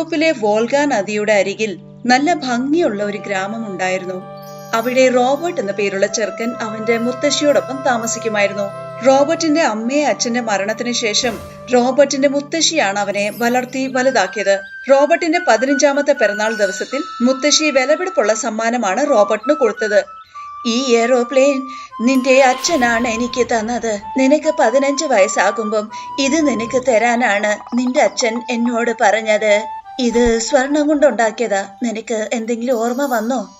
യൂറോപ്പിലെ വോൾഗ നദിയുടെ അരികിൽ നല്ല ഭംഗിയുള്ള ഒരു ഗ്രാമം ഉണ്ടായിരുന്നു. അവിടെ റോബർട്ട് എന്ന പേരുള്ള ചെറുക്കൻ അവന്റെ മുത്തശ്ശിയോടൊപ്പം താമസിക്കുമായിരുന്നു. റോബർട്ടിന്റെ അമ്മയെ അച്ഛന്റെ മരണത്തിന് ശേഷം റോബർട്ടിന്റെ മുത്തശ്ശിയാണ് അവനെ വളർത്തി വലുതാക്കിയത്. റോബർട്ടിന്റെ പതിനഞ്ചാമത്തെ പിറന്നാൾ ദിവസത്തിൽ മുത്തശ്ശി വിലപിടിപ്പുള്ള സമ്മാനമാണ് റോബർട്ടിന് കൊടുത്തത്. ഈ എയറോപ്ലെയിൻ നിന്റെ അച്ഛനാണ് എനിക്ക് തന്നത്. നിനക്ക് പതിനഞ്ച് വയസ്സാകുമ്പം ഇത് നിനക്ക് തരാനാണ് നിന്റെ അച്ഛൻ എന്നോട് പറഞ്ഞത്. ഇത് സ്വർണം കൊണ്ടുണ്ടാക്കിയതാ. നിനക്ക് എന്തെങ്കിലും ഓർമ്മ വന്നോ?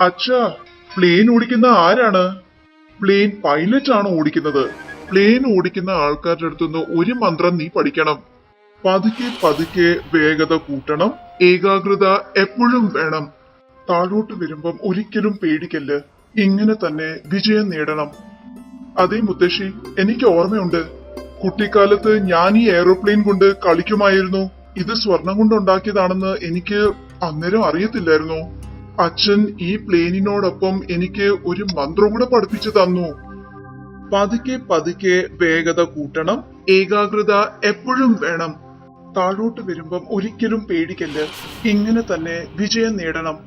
അച്ഛാ പ്ലെയിൻ ഓടിക്കുന്ന ആരാണ്? പ്ലെയിൻ പൈലറ്റ് ആണ് ഓടിക്കുന്നത്? പ്ലെയിൻ ഓടിക്കുന്ന ആൾക്കാരുടെ അടുത്തുനിന്ന് ഒരു മന്ത്രം നീ പഠിക്കണം. പതുക്കെ പതുക്കെ വേഗത കൂട്ടണം ഏകാഗ്രത എപ്പോഴും വേണം. താഴോട്ട് വരുമ്പം ഒരിക്കലും പേടിക്കല്ല്. ഇങ്ങനെ തന്നെ വിജയം നേടണം. അതേ മുത്തശ്ശി എനിക്ക് ഓർമ്മയുണ്ട്. കുട്ടിക്കാലത്ത് ഞാൻ ഈ എയറോപ്ലെയിൻ കൊണ്ട് കളിക്കുമായിരുന്നു. ഇത് സ്വർണം കൊണ്ടുണ്ടാക്കിയതാണെന്ന് എനിക്ക് അന്നേരം അറിയത്തില്ലായിരുന്നു. അച്ഛൻ ഈ പ്ലെയിനിനോടൊപ്പം എനിക്ക് ഒരു മന്ത്രം കൂടെ പഠിപ്പിച്ചു തന്നു. പതുക്കെ പതുക്കെ വേഗത കൂട്ടണം ഏകാഗ്രത എപ്പോഴും വേണം. താഴോട്ട് വരുമ്പം ഒരിക്കലും പേടിക്കല്ല്. ഇങ്ങനെ തന്നെ വിജയം നേടണം.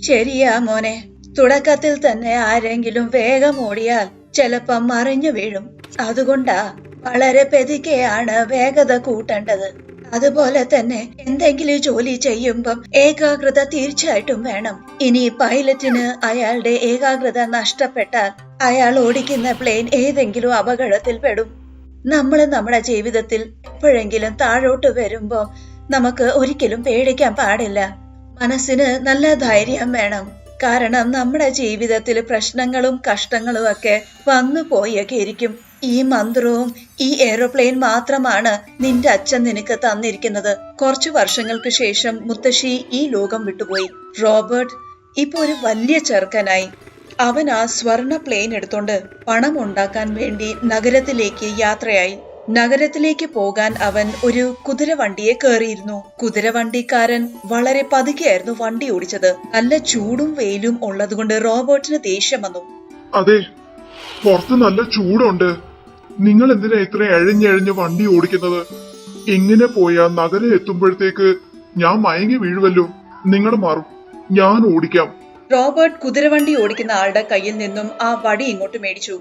ശരിയാ മോനെ. തുടക്കത്തിൽ തന്നെ ആരെങ്കിലും വേഗം ഓടിയാൽ ചിലപ്പം മറിഞ്ഞു വീഴും. അതുകൊണ്ടാ വളരെ പെതുക്കെയാണ് വേഗത കൂട്ടേണ്ടത്. അതുപോലെ തന്നെ എന്തെങ്കിലും ജോലി ചെയ്യുമ്പം ഏകാഗ്രത തീർച്ചയായിട്ടും വേണം. ഇനി പൈലറ്റിന് അയാളുടെ ഏകാഗ്രത നഷ്ടപ്പെട്ടാൽ അയാൾ ഓടിക്കുന്ന പ്ലെയിൻ ഏതെങ്കിലും അപകടത്തിൽ പെടും. നമ്മൾ നമ്മുടെ ജീവിതത്തിൽ എപ്പോഴെങ്കിലും താഴോട്ട് വരുമ്പോൾ നമുക്ക് ഒരിക്കലും പേടിക്കാൻ പാടില്ല. മനസ്സിന് നല്ല ധൈര്യം വേണം. കാരണം നമ്മുടെ ജീവിതത്തിൽ പ്രശ്നങ്ങളും കഷ്ടങ്ങളും ഒക്കെ വന്നു പോയൊക്കെ ഇരിക്കും. ഈ മന്ത്രവും ഈ എയ്റോപ്ലെയിൻ മാത്രമാണ് നിന്റെ അച്ഛൻ നിനക്ക് തന്നിരിക്കുന്നത്. കുറച്ചു വർഷങ്ങൾക്ക് ശേഷം മുത്തശ്ശി ഈ ലോകം വിട്ടുപോയി. റോബർട്ട് ഇപ്പൊ ഒരു വലിയ ചെറുക്കനായി. അവൻ ആ സ്വർണ പ്ലെയിൻ എടുത്തോണ്ട് പണം ഉണ്ടാക്കാൻ വേണ്ടി നഗരത്തിലേക്ക് യാത്രയായി. നഗരത്തിലേക്ക് പോകാൻ അവൻ ഒരു കുതിരവണ്ടിയെ കയറിയിരുന്നു കുതിരവണ്ടിക്കാരൻ വളരെ പതുക്കെയായിരുന്നു വണ്ടി ഓടിച്ചത്. നല്ല ചൂടും വെയിലും ഉള്ളതുകൊണ്ട് റോബോട്ടിന് ദേഷ്യം വന്നു. അതെ പുറത്ത് നല്ല ചൂടുണ്ട്. നിങ്ങൾ എന്തിനാ ഇത്ര എഴഞ്ഞെഴഞ്ഞ് വണ്ടി ഓടിക്കുന്നത്? ഇങ്ങനെ പോയാ നഗരം എത്തുമ്പോഴത്തേക്ക് ഞാൻ മയങ്ങി വീഴുവല്ലോ. നിങ്ങൾ മാറും. ഞാൻ ഓടിക്കാം. റോബർട്ട് കുതിരവണ്ടി ഓടിക്കുന്ന ആളുടെ കയ്യിൽ നിന്നും ആ വടി ഇങ്ങോട്ട് മേടിച്ചു.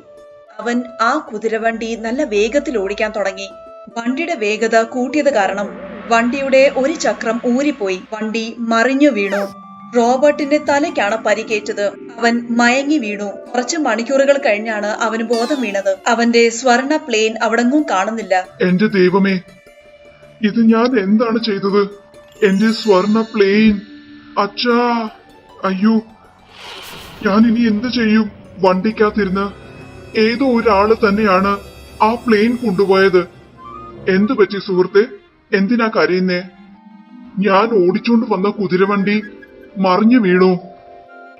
അവൻ ആ കുതിരവണ്ടി നല്ല വേഗത്തിൽ ഓടിക്കാൻ തുടങ്ങി. വണ്ടിയുടെ വേഗത കൂട്ടിയത് കാരണം വണ്ടിയുടെ ഒരു ചക്രം ഊരിപ്പോയി. വണ്ടി മറിഞ്ഞു വീണു. റോബർട്ടിന്റെ തലയ്ക്കാണ് പരിക്കേറ്റത്. അവൻ മയങ്ങി വീണു. കുറച്ച് മണിക്കൂറുകൾ കഴിഞ്ഞാണ് അവന് ബോധം വീണത്. അവന്റെ സ്വർണ പ്ലെയിൻ അവിടെങ്ങും കാണുന്നില്ല. എന്റെ ദൈവമേ ഇത് ഞാൻ എന്താണ് ചെയ്തത്? എന്റെ സ്വർണ പ്ലെയിൻ. അച്ഛാ അയ്യോ. ഞാൻ ഇനി എന്ത് ചെയ്യും? വണ്ടിക്കകത്തിരുന്ന് ഏതോ ഒരാൾ തന്നെയാണ് ആ പ്ലെയിൻ കൊണ്ടുപോയത്. എന്തു പറ്റി സുഹൃത്തെ? എന്തിനാ കരയുന്നേ? ഞാൻ ഓടിച്ചോണ്ട് വന്ന കുതിരവണ്ടി മറിഞ്ഞു വീണു.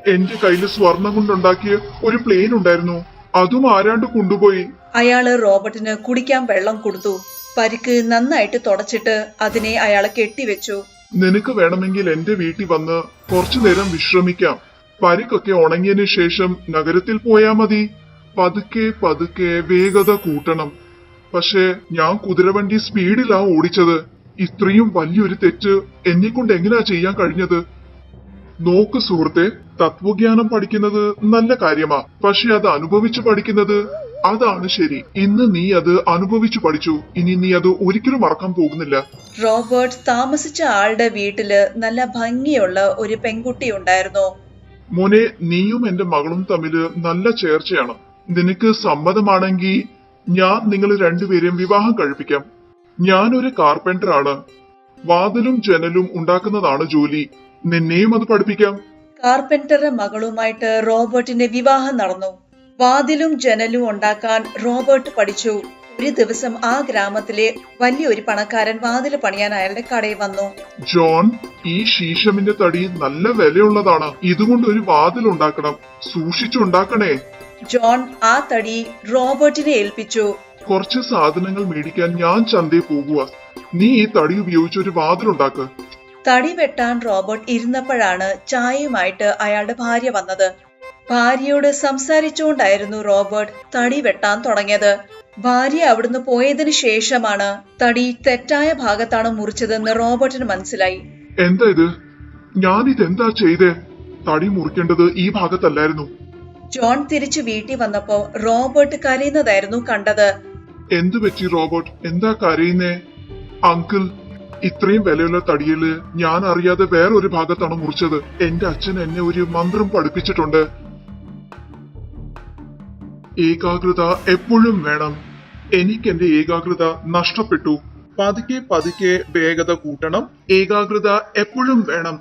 എന്റെ കയ്യിൽ സ്വർണം കൊണ്ടുണ്ടാക്കിയ ഒരു പ്ലെയിൻ ഉണ്ടായിരുന്നു. അതും ആരാണ്ട് കൊണ്ടുപോയി. അയാൾ റോബർട്ടിന് കുടിക്കാൻ വെള്ളം കൊടുത്തു. പരിക്ക് നന്നായിട്ട് തുടച്ചിട്ട് അതിനെ അയാളെ കെട്ടിവെച്ചു. നിനക്ക് വേണമെങ്കിൽ എന്റെ വീട്ടിൽ വന്ന് കുറച്ചു നേരം വിശ്രമിക്കാം. പരിക്കൊക്കെ ഉണങ്ങിയതിനു ശേഷം നഗരത്തിൽ പോയാ മതി. പതുക്കെ പതുക്കെ വേഗത കൂട്ടണം. പക്ഷേ ഞാൻ കുതിരവണ്ടി സ്പീഡിലാ ഓടിച്ചത്. ഇത്രയും വലിയൊരു തെറ്റ് എന്നെ കൊണ്ട് എങ്ങനെയാ ചെയ്യാൻ കഴിഞ്ഞത്? നോക്ക് സുഹൃത്തെ തത്വജ്ഞാനം പഠിക്കുന്നത് നല്ല കാര്യമാ. പക്ഷെ അത് അനുഭവിച്ചു പഠിക്കുന്നത് അതാണ് ശരി. ഇന്ന് നീ അത് അനുഭവിച്ചു പഠിച്ചു. ഇനി നീ അത് ഒരിക്കലും മറക്കാൻ പോകുന്നില്ല. റോബർട്ട് താമസിച്ച ആളുടെ വീട്ടിൽ നല്ല ഭംഗിയുള്ള ഒരു പെൺകുട്ടി ഉണ്ടായിരുന്നു. മോനെ നീയും എന്റെ മകളും തമ്മിൽ നല്ല ചേർച്ചയാണ്. നിനക്ക് സമ്മതമാണെങ്കിൽ ഞാൻ നിങ്ങൾ രണ്ടുപേരെയും വിവാഹം കഴിപ്പിക്കാം. ഞാനൊരു ഒരു ആണ് വാതിലും ജനലും ഉണ്ടാക്കുന്നതാണ് ജോലി. നിന്നെയും അത് പഠിപ്പിക്കാം. കാർപ്പന്ററുടെ മകളുമായിട്ട് റോബർട്ടിന്റെ വിവാഹം നടന്നു. വാതിലും ജനലും ഉണ്ടാക്കാൻ റോബർട്ട് പഠിച്ചു. ഒരു ദിവസം ആ ഗ്രാമത്തിലെ വലിയൊരു പണക്കാരൻ വാതിൽ പണിയാൻ അയാളുടെ കടയിൽ വന്നു. ജോൺ ഈ ശീശമിന്റെ തടി നല്ല വിലയുള്ളതാണ്. ഇതുകൊണ്ട് ഒരു വാതിൽ ഉണ്ടാക്കണം. സൂക്ഷിച്ചുണ്ടാക്കണേ. ജോൺ ആ തടി റോബർട്ടിനെ ഏൽപ്പിച്ചു. കുറച്ച് സാധനങ്ങൾ മേടിക്കാൻ ഞാൻ ചന്തയിൽ പോകുക നീ ഈ തടി ഉപയോഗിച്ച് ഒരു വാതിൽ ഉണ്ടാക്ക്. തടി വെട്ടാൻ റോബർട്ട് ഇരുന്നപ്പോഴാണ് ചായയുമായിട്ട് അയാളുടെ ഭാര്യ വന്നത്. ഭാര്യയോട് സംസാരിച്ചുകൊണ്ടായിരുന്നു റോബർട്ട് തടി വെട്ടാൻ തുടങ്ങിയത്. ഭാര്യ അവിടുന്ന് പോയതിനു ശേഷമാണ് തടി തെറ്റായ ഭാഗത്താണ് മുറിച്ചതെന്ന് റോബർട്ടിന് മനസ്സിലായി. എന്താ ഇത്? ഞാൻ ഇതെന്താ ചെയ്തേ? തടി മുറിക്കേണ്ടത് ഈ ഭാഗത്തല്ലായിരുന്നു. ജോൺ തിരിച്ചു വീട്ടിൽ വന്നപ്പോ റോബർട്ട് കരയുന്നതായിരുന്നു കണ്ടത്. എന്തു പറ്റി റോബോട്ട്? എന്താ കരയുന്നേ? അങ്കിൾ ഇത്രയും വിലയുള്ള തടിയിൽ ഞാൻ അറിയാതെ വേറൊരു ഭാഗത്താണ് മുറിച്ചത്. എന്റെ അച്ഛൻ എന്നെ ഒരു മന്ത്രം പഠിപ്പിച്ചിട്ടുണ്ട്. ഏകാഗ്രത എപ്പോഴും വേണം. എനിക്ക് എന്റെ ഏകാഗ്രത നഷ്ടപ്പെട്ടു. പതുക്കെ പതുക്കെ വേഗത കൂട്ടണം. ഏകാഗ്രത എപ്പോഴും വേണം.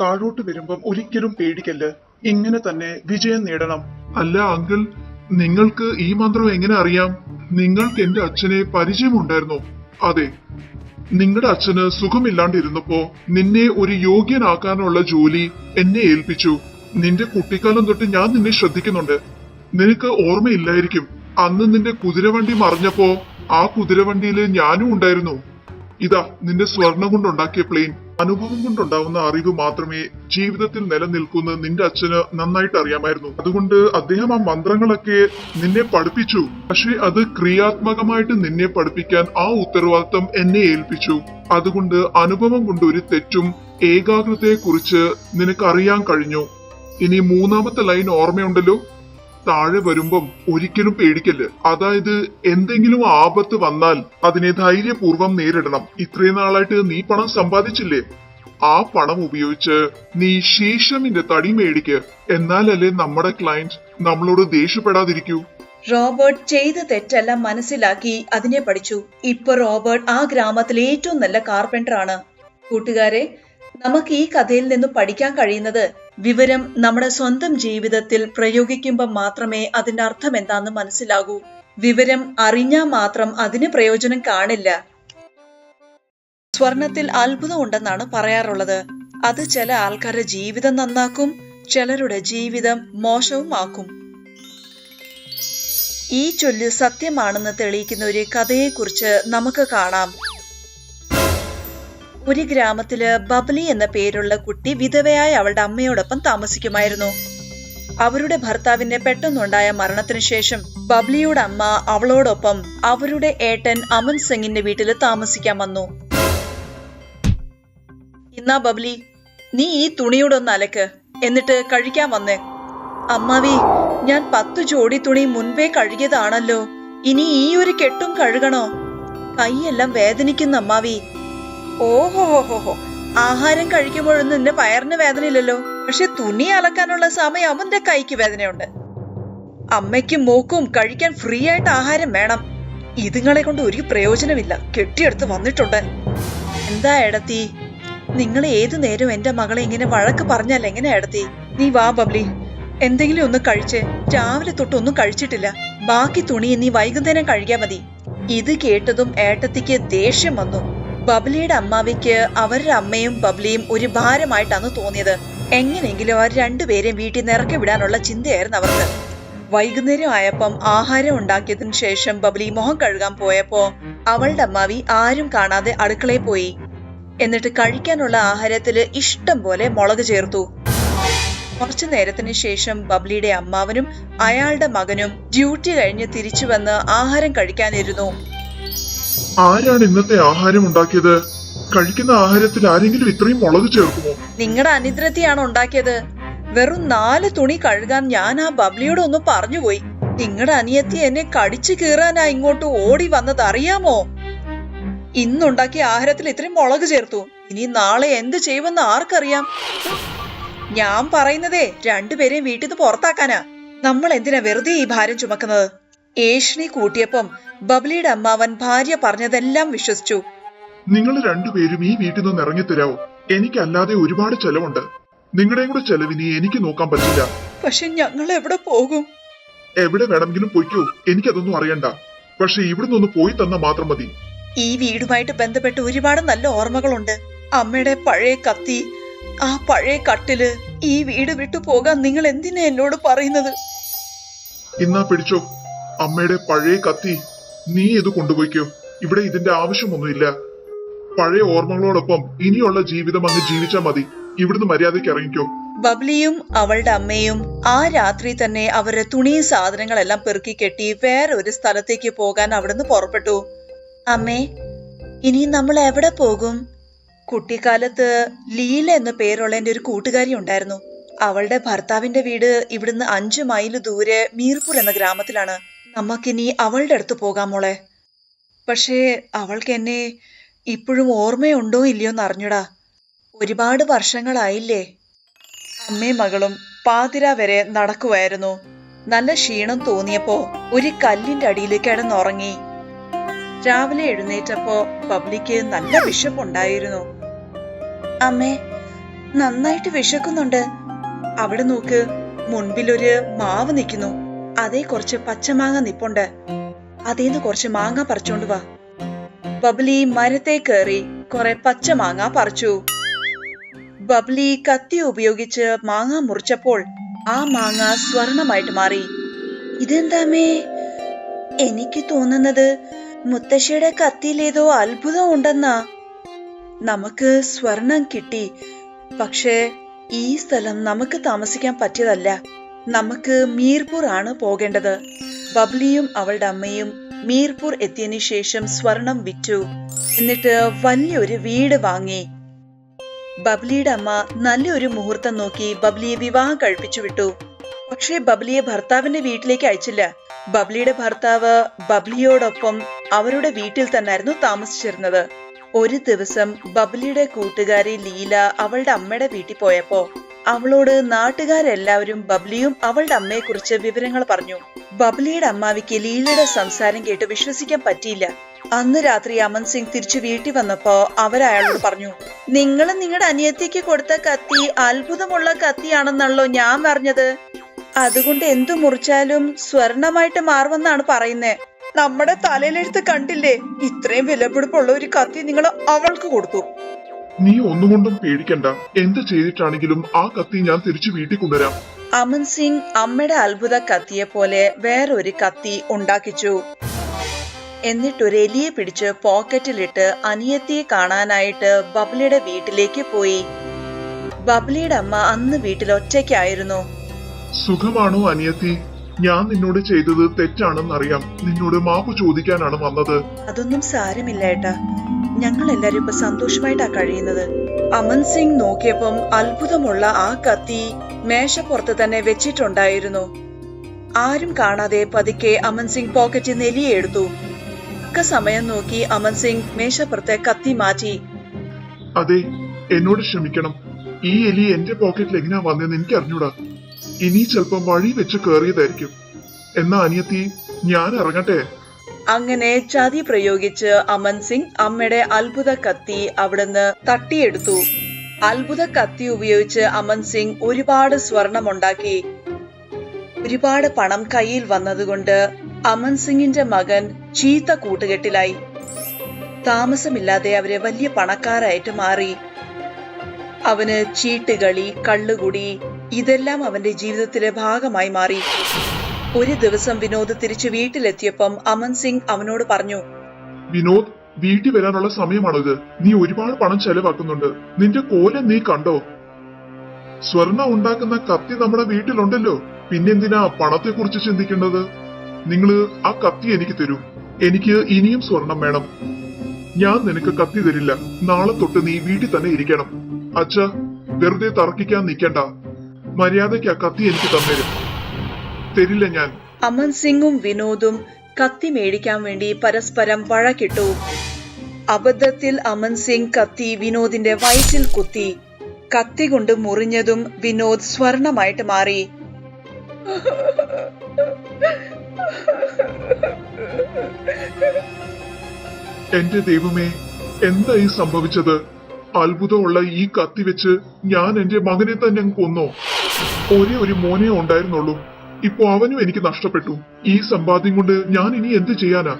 താഴോട്ട് വരുമ്പം ഒരിക്കലും പേടിക്കല്ല്. ഇങ്ങനെ തന്നെ വിജയം നേടണം. അല്ല അങ്കിൾ നിങ്ങൾക്ക് ഈ മന്ത്രം എങ്ങനെ അറിയാം? നിങ്ങൾക്ക് എന്റെ അച്ഛനെ പരിചയമുണ്ടായിരുന്നോ? അതെ നിങ്ങളുടെ അച്ഛന് സുഖമില്ലാണ്ടിരുന്നപ്പോ നിന്നെ ഒരു യോഗ്യനാക്കാനുള്ള ജോലി എന്നെ ഏൽപ്പിച്ചു. നിന്റെ കുട്ടിക്കാലം തൊട്ട് ഞാൻ നിന്നെ ശ്രദ്ധിക്കുന്നുണ്ട്. നിനക്ക് ഓർമ്മയില്ലായിരിക്കും അന്ന് നിന്റെ കുതിരവണ്ടി മറിഞ്ഞപ്പോ ആ കുതിരവണ്ടിയിൽ ഞാനും ഉണ്ടായിരുന്നു. ഇതാ നിന്റെ സ്വർണം കൊണ്ടുണ്ടാക്കിയ പ്ലെയിൻ. അനുഭവം കൊണ്ടുണ്ടാവുന്ന അറിവ് മാത്രമേ ജീവിതത്തിൽ നിലനിൽക്കുന്ന നിന്റെ അച്ഛന് നന്നായിട്ട് അറിയാമായിരുന്നു. അതുകൊണ്ട് അദ്ദേഹം ആ മന്ത്രങ്ങളൊക്കെ നിന്നെ പഠിപ്പിച്ചു. പക്ഷെ അത് ക്രിയാത്മകമായിട്ട് നിന്നെ പഠിപ്പിക്കാൻ ആ ഉത്തരവാദിത്തം എന്നെ ഏൽപ്പിച്ചു. അതുകൊണ്ട് അനുഭവം കൊണ്ട് ഒരു തെറ്റും ഏകാഗ്രതയെ കുറിച്ച് നിനക്ക് അറിയാൻ കഴിഞ്ഞു. ഇനി മൂന്നാമത്തെ ലൈൻ ഓർമ്മയുണ്ടല്ലോ? താഴെ വരുമ്പം ഒരിക്കലും പേടിക്കല്ല്. അതായത് എന്തെങ്കിലും ആപത്ത് വന്നാൽ അതിനെ ധൈര്യപൂർവം നേരിടണം. ഇത്രയും നാളായിട്ട് നീ പണം സമ്പാദിച്ചില്ലേ? ആ പണം ഉപയോഗിച്ച് നീ ശേഷമിന്റെ തടി മേടിക്ക്. എന്നാലല്ലേ നമ്മുടെ ക്ലയന്റ് നമ്മളോട് ദേഷ്യപ്പെടാതിരിക്കൂ? റോബർട്ട് ചെയ്ത തെറ്റെല്ലാം മനസ്സിലാക്കി അതിനെ പഠിച്ചു. ഇപ്പൊ റോബർട്ട് ആ ഗ്രാമത്തിലെ ഏറ്റവും നല്ല കാർപ്പന്റർ ആണ്. കൂട്ടുകാരെ നമുക്ക് ഈ കഥയിൽ നിന്ന് പഠിക്കാൻ കഴിയുന്നത് വിവരം നമ്മുടെ സ്വന്തം ജീവിതത്തിൽ പ്രയോഗിക്കുമ്പോൾ മാത്രമേ അതിന്റെ അർത്ഥം എന്താണെന്ന് മനസ്സിലാകൂ. വിവരം അറിഞ്ഞാൽ മാത്രം അതിന് പ്രയോജനം കാണില്ല. സ്വർണത്തിൽ അത്ഭുതം ഉണ്ടെന്നാണ് പറയാറുള്ളത്. അത് ചില ആൾക്കാരുടെ ജീവിതം നന്നാക്കും ചിലരുടെ ജീവിതം മോശവുമാക്കും. ഈ ചൊല്ല് സത്യമാണെന്ന് തെളിയിക്കുന്ന ഒരു കഥയെക്കുറിച്ച് നമുക്ക് കാണാം. ഒരു ഗ്രാമത്തിൽ ബബ്ലി എന്ന പേരുള്ള കുട്ടി വിധവയായ അവളുടെ അമ്മയോടൊപ്പം താമസിക്കുമായിരുന്നു. അവരുടെ ഭർത്താവിന്റെ പെട്ടെന്നുണ്ടായ മരണത്തിനു ശേഷം ബബ്ലിയുടെ അമ്മ അവളോടൊപ്പം അവരുടെ ഏട്ടൻ അമൻ സിംഗിന്റെ വീട്ടിൽ താമസിക്കാൻ വന്നു. ഇന്നാ ബബ്ലി നീ ഈ തുണിയുടെ ഒന്ന് അലക്ക്. എന്നിട്ട് കഴിക്കാൻ വന്നേ. അമ്മാവി ഞാൻ പത്തു ജോഡി തുണി മുൻപേ കഴുകിയതാണല്ലോ. ഇനി ഈ ഒരു കെട്ടും കഴുകണോ? കൈയെല്ലാം വേദനിക്കുന്ന അമ്മാവി. ഓഹോ ഹോ ഹോ ഹോ. ആഹാരം കഴിക്കുമ്പോഴൊന്നും നിന്റെ വയറിന് വേദനയില്ലല്ലോ. പക്ഷെ തുണി അലക്കാനുള്ള സമയം എന്റെ കൈക്ക് വേദനയുണ്ട്. അമ്മയ്ക്കും മോക്കും കഴിക്കാൻ ഫ്രീ ആയിട്ട് ആഹാരം വേണം. ഇതുങ്ങളെ കൊണ്ട് ഒരു പ്രയോജനമില്ല. കെട്ടിയെടുത്ത് വന്നിട്ടുണ്ട്. എന്താ എടത്തി നിങ്ങൾ ഏതു നേരം എന്റെ മകളെ ഇങ്ങനെ വഴക്ക് പറഞ്ഞാൽ എങ്ങനെ എടത്തി നീ വാ ബബ്ലി. എന്തെങ്കിലും ഒന്ന് കഴിച്ച്. രാവിലെ തൊട്ടൊന്നും കഴിച്ചിട്ടില്ല. ബാക്കി തുണി നീ വൈകുന്നേരം കഴിക്കാൻ മതി. ഇത് കേട്ടതും ഏട്ടത്തിക്ക് ദേഷ്യം വന്നു. ബബ്ലിയുടെ അമ്മാവിക്ക് അവരുടെ അമ്മയും ബബ്ലിയും ഒരു ഭാരമായിട്ടാണ് തോന്നിയത്. എങ്ങനെയെങ്കിലും അവർ രണ്ടുപേരെയും വീട്ടിൽ നിന്ന് ഇറക്കി വിടാനുള്ള ചിന്തയായിരുന്നു അവർക്ക്. വൈകുന്നേരം ആയപ്പം ആഹാരം ഉണ്ടാക്കിയതിനു ശേഷം ബബ്ലി മുഖം കഴുകാൻ പോയപ്പോ അവളുടെ അമ്മാവി ആരും കാണാതെ അടുക്കളയിൽ പോയി. എന്നിട്ട് കഴിക്കാനുള്ള ആഹാരത്തിൽ ഇഷ്ടം പോലെ മുളക് ചേർത്തു. കുറച്ചു നേരത്തിന് ശേഷം ബബ്ലിയുടെ അമ്മാവനും അയാളുടെ മകനും ഡ്യൂട്ടി കഴിഞ്ഞ് തിരിച്ചു വന്ന് ആഹാരം കഴിക്കാനിരുന്നു. ആരാണ് ഇന്നത്തെ ആഹാരം ഉണ്ടാക്കിയത്? കഴിക്കുന്ന ആഹാരത്തിൽ ആരെങ്കിലും ഇത്രയും മുളക് ചേർക്കുമോ? നിങ്ങളുടെ അനിദ്രത്തിയാണ് ഉണ്ടാക്കിയത്? വെറും നാല് തുണി കഴുകാൻ ഞാൻ ആ ബബ്ലിയോട് ഒന്ന് പറഞ്ഞുപോയി. നിങ്ങളുടെ അനിയത്തി എന്നെ കടിച്ചു കീറാനാ ഇങ്ങോട്ട് ഓടി വന്നത് അറിയാമോ? ഇന്നുണ്ടാക്കിയ ആഹാരത്തിൽ ഇത്രയും മുളക് ചേർത്തു. ഇനി നാളെ എന്ത് ചെയ്യുമെന്ന് ആർക്കറിയാം? ഞാൻ പറയുന്നതേ രണ്ടുപേരെയും വീട്ടിൽ നിന്ന് പുറത്താക്കാനാ. നമ്മൾ എന്തിനാ വെറുതെ ഈ ഭാരം ചുമക്കുന്നത്? ഏഷ്ണി കൂട്ടിയപ്പം ബബ്ലിയുടെ അമ്മാവൻ ഭാര്യ പറഞ്ഞതെല്ലാം വിശ്വസിച്ചു. നിങ്ങൾ രണ്ടുപേരും ഈ വീട്ടിൽ നിന്ന് ഇറങ്ങിത്തരാവോ എനിക്കല്ലാതെ ഒരുപാട് ചെലവുണ്ട്. നിങ്ങളുടെയും കൂടെ ചെലവിനി എനിക്ക് നോക്കാൻ പറ്റില്ല. പക്ഷെ ഞങ്ങൾ എവിടെ പോകും? എവിടെ വേണമെങ്കിലും പോയിക്കോ. എനിക്കതൊന്നും അറിയണ്ട. പക്ഷെ ഇവിടുന്ന് ഒന്ന് പോയി തന്ന മാത്രം മതി. ഈ വീടുമായിട്ട് ബന്ധപ്പെട്ട് ഒരുപാട് നല്ല ഓർമ്മകളുണ്ട്. അമ്മയുടെ പഴയ കത്തി ആ പഴയ കട്ടിൽ ഈ വീട് വിട്ടു പോകാൻ നിങ്ങൾ എന്തിനാ എന്നോട് പറയുന്നത്? ഇന്നാ പിടിച്ചോ. അമ്മയുടെ പഴയ കത്തി നീ ഇത് കൊണ്ടുപോയിക്കോ. ഇവിടെ ഇതിന്റെ ആവശ്യമൊന്നുമില്ല. പഴയ ഓർമ്മകളോടൊപ്പം ഇനിയുള്ള ജീവിതം അങ്ങ് ജീവിച്ചാ മതി. ഇവിടുന്ന് മര്യാദയ്ക്ക് ഇറങ്ങിക്കോ. ബബ്ലിയും അവളുടെ അമ്മയും ആ രാത്രി തന്നെ അവരുടെ തുണിയും സാധനങ്ങളെല്ലാം പെറുക്കി കെട്ടി വേറെ ഒരു സ്ഥലത്തേക്ക് പോകാൻ അവിടുന്ന് പുറപ്പെട്ടു. അമ്മേ ഇനി നമ്മൾ എവിടെ പോകും? കുട്ടിക്കാലത്ത് ലീല എന്ന പേരുള്ള എന്റെ ഒരു കൂട്ടുകാരി ഉണ്ടായിരുന്നു. അവളുടെ ഭർത്താവിന്റെ വീട് ഇവിടുന്ന് അഞ്ചു മൈൽ ദൂരെ മീർപൂർ എന്ന ഗ്രാമത്തിലാണ്. നമുക്കിനി അവളുടെ അടുത്ത് പോകാം മോളെ. പക്ഷേ അവൾക്ക് എന്നെ ഇപ്പോഴും ഓർമ്മയുണ്ടോ ഇല്ലയോ എന്ന് അറിഞ്ഞൂടാ ഒരുപാട് വർഷങ്ങളായില്ലേ. അമ്മയും മകളും പാതിര വരെ നടക്കുമായിരുന്നു നല്ല ക്ഷീണം തോന്നിയപ്പോ ഒരു കല്ലിന്റെ അടിയിൽ കിടന്നുറങ്ങി. രാവിലെ എഴുന്നേറ്റപ്പോ പബ്ലിക്ക് നല്ല വിശപ്പുണ്ടായിരുന്നു. അമ്മേ നന്നായിട്ട് വിശക്കുന്നുണ്ട്. അവിടെ നോക്ക് മുൻപിലൊരു മാവ് നിൽക്കുന്നു. അതേ കുറച്ച് പച്ചമാങ്ങ നിപ്പുണ്ട്. അതേന്ന് കുറച്ച് മാങ്ങ പറിച്ചോണ്ട് വാ. ബബ്ലി മരത്തെ കയറി കുറെ പച്ചമാങ്ങ പറിച്ചു. ബബ്ലി കത്തി ഉപയോഗിച്ച് മാങ്ങ മുറിച്ചപ്പോൾ ആ മാങ്ങ സ്വർണമായിട്ട് മാറി. ഇതെന്താമേ എനിക്ക് തോന്നുന്നത് മുത്തശ്ശിയുടെ കത്തിയിലേതോ അത്ഭുതം ഉണ്ടെന്നാ. നമുക്ക് സ്വർണം കിട്ടി. പക്ഷേ ഈ സ്ഥലം നമുക്ക് താമസിക്കാൻ പറ്റിയതല്ല. നമുക്ക് മീർപൂർ ആണ് പോകേണ്ടത്. ബബ്ലിയും അവളുടെ അമ്മയും മീർപൂർ എത്തിയതിനു ശേഷം സ്വർണം വിറ്റു. എന്നിട്ട് വലിയൊരു വീട് വാങ്ങി. ബബ്ലിയുടെ അമ്മ നല്ലൊരു മുഹൂർത്തം നോക്കി ബബ്ലിയെ വിവാഹം കഴിപ്പിച്ചു വിട്ടു. പക്ഷേ ബബ്ലിയെ ഭർത്താവിന്റെ വീട്ടിലേക്ക് അയച്ചില്ല. ബബ്ലിയുടെ ഭർത്താവ് ബബ്ലിയോടൊപ്പം അവരുടെ വീട്ടിൽ തന്നെയായിരുന്നു താമസിച്ചിരുന്നത്. ഒരു ദിവസം ബബ്ലിയുടെ കൂട്ടുകാരി ലീല അവളുടെ അമ്മയുടെ വീട്ടിൽ പോയപ്പോ അവളോട് നാട്ടുകാരെല്ലാവരും ബബ്ലിയും അവളുടെ അമ്മയെക്കുറിച്ച് വിവരങ്ങൾ പറഞ്ഞു. ബബ്ലിയുടെ അമ്മാവിക്ക് ലീലയുടെ സംസാരം കേട്ട് വിശ്വസിക്കാൻ പറ്റിയില്ല. അന്ന് രാത്രി അമൻ സിംഗ് തിരിച്ചു വീട്ടിൽ വന്നപ്പോ അവരയാളോട് പറഞ്ഞു നിങ്ങൾ നിങ്ങളുടെ അനിയത്തിക്ക് കൊടുത്ത കത്തി അത്ഭുതമുള്ള കത്തിയാണെന്നല്ലോ ഞാൻ പറഞ്ഞത് അതുകൊണ്ട് എന്തു മുറിച്ചാലും സ്വർണമായിട്ട് മാറുമെന്നാണ് പറയുന്നത് നമ്മുടെ തലയിലെഴുത്ത് കണ്ടില്ലേ? ഇത്രയും വിലപിടിപ്പുള്ള ഒരു കത്തി നിങ്ങൾ അവൾക്ക് കൊടുത്തു. നീ ഒന്നുകൊണ്ടും പേടിക്കണ്ട. എന്ത് ചെയ്തിട്ടാണെങ്കിലും ആ കത്തി ഞാൻ തിരിച്ചു വീട്ടിൽ കൊണ്ടുവരാം. അമൻ സിംഗ് അമ്മയുടെ അത്ഭുത കത്തിയെ പോലെ വേറൊരു കത്തി ഉണ്ടാക്കിച്ചു. എന്നിട്ടൊരു എലിയെ പിടിച്ച് പോക്കറ്റിലിട്ട് അനിയത്തിയെ കാണാനായിട്ട് ബബ്ലിയുടെ വീട്ടിലേക്ക് പോയി. ബബ്ലിയുടെ അമ്മ അന്ന് വീട്ടിൽ ഒറ്റയ്ക്കായിരുന്നു. സുഖമാണോ അനിയത്തി? ഞാൻ നിന്നോട് ചെയ്തത് തെറ്റാണെന്നറിയാം. നിന്നോട് മാപ്പ് ചോദിക്കാനാണ് വന്നത്. അതൊന്നും സാരമില്ല ഏട്ടാ. ഞങ്ങൾ എല്ലാരും ഇപ്പൊ സന്തോഷമായിട്ടാ കഴിയുന്നത്. അമൻ സിംഗ് നോക്കിയപ്പം അത്ഭുതമുള്ള ആ കത്തി മേശപ്പുറത്ത് തന്നെ വെച്ചിട്ടുണ്ടായിരുന്നു. ആരും കാണാതെ പതുക്കെ അമൻ സിംഗ് പോക്കറ്റിൽ നെലിയെടുത്തു ഒക്കെ സമയം നോക്കി അമൻ സിംഗ് മേശപ്പുറത്തെ കത്തി മാറ്റി. അതെ എന്നോട് ക്ഷമിക്കണം. ഈ എലി എന്റെ പോക്കറ്റിൽ എങ്ങനെയാ വന്നതെന്ന് എനിക്ക് അറിഞ്ഞൂടാ ഇനി ചിലപ്പം വഴി വെച്ച് കേറിയതായിരിക്കും. എന്നാ അനിയത്തി ഞാൻ ഇറങ്ങട്ടെ? അങ്ങനെ ചതി പ്രയോഗിച്ച് അമൻ സിംഗ് അമ്മയുടെ അത്ഭുത കത്തി അവിടുന്ന് തട്ടിയെടുത്തു. അത്ഭുത കത്തി ഉപയോഗിച്ച് അമൻ സിംഗ് ഒരുപാട് സ്വർണമുണ്ടാക്കി. ഒരുപാട് പണം കയ്യിൽ വന്നതുകൊണ്ട് അമൻ സിംഗിന്റെ മകൻ ചീത്ത കൂട്ടുകെട്ടിലായി. താമസമില്ലാതെ അവരെ വലിയ പണക്കാരായിട്ട് മാറി. അവന് ചീട്ടുകളി കള്ളുകുടി ഇതെല്ലാം അവന്റെ ജീവിതത്തിലെ ഭാഗമായി മാറി. ഒരു ദിവസം വിനോദ് തിരിച്ചു വീട്ടിലെത്തിയപ്പം അമൻ സിംഗ് അവനോട് പറഞ്ഞു വിനോദ് വീട്ടിൽ വരാനുള്ള സമയമാണോ ഇത് നീ ഒരുപാട് പണം ചെലവാക്കുന്നുണ്ട്. നിന്റെ കോല നീ കണ്ടോ? സ്വർണ ഉണ്ടാക്കുന്ന കത്തി നമ്മുടെ വീട്ടിലുണ്ടല്ലോ. പിന്നെന്തിനാ പണത്തെ കുറിച്ച് ചിന്തിക്കേണ്ടത് നിങ്ങൾ ആ കത്തി എനിക്ക് തരൂ. എനിക്ക് ഇനിയും സ്വർണം വേണം. ഞാൻ നിനക്ക് കത്തി തരില്ല. നാളെ തൊട്ട് നീ വീട്ടിൽ തന്നെ ഇരിക്കണം. അച്ഛ വെറുതെ തർക്കിക്കാൻ നിൽക്കണ്ട. മര്യാദയ്ക്ക് ആ കത്തി എനിക്ക് തന്നേരും. തരില്ല ഞാൻ. അമൻ സിംഗും വിനോദും കത്തി മേടിക്കാൻ വേണ്ടി പരസ്പരം വഴക്കിട്ടു. അബദ്ധത്തിൽ അമൻ സിംഗ് കത്തി വിനോദിന്റെ വയറ്റിൽ കുത്തി. കത്തി കൊണ്ട് മുറിഞ്ഞതും വിനോദ് സ്വർണമായിട്ട് മാറി. എന്റെ ദൈവമേ എന്താ ഈ സംഭവിച്ചത്? അത്ഭുതമുള്ള ഈ കത്തി വെച്ച് ഞാൻ എന്റെ മകനെ തന്നെ കൊന്നോ? ഒരേ ഒരു മോനെ ഉണ്ടായിരുന്നുള്ളൂ. ഇപ്പൊ അവനും എനിക്ക് നഷ്ടപ്പെട്ടു. ഈ സമ്പാദ്യം കൊണ്ട് ഞാൻ ഇനി എന്ത് ചെയ്യാനാ?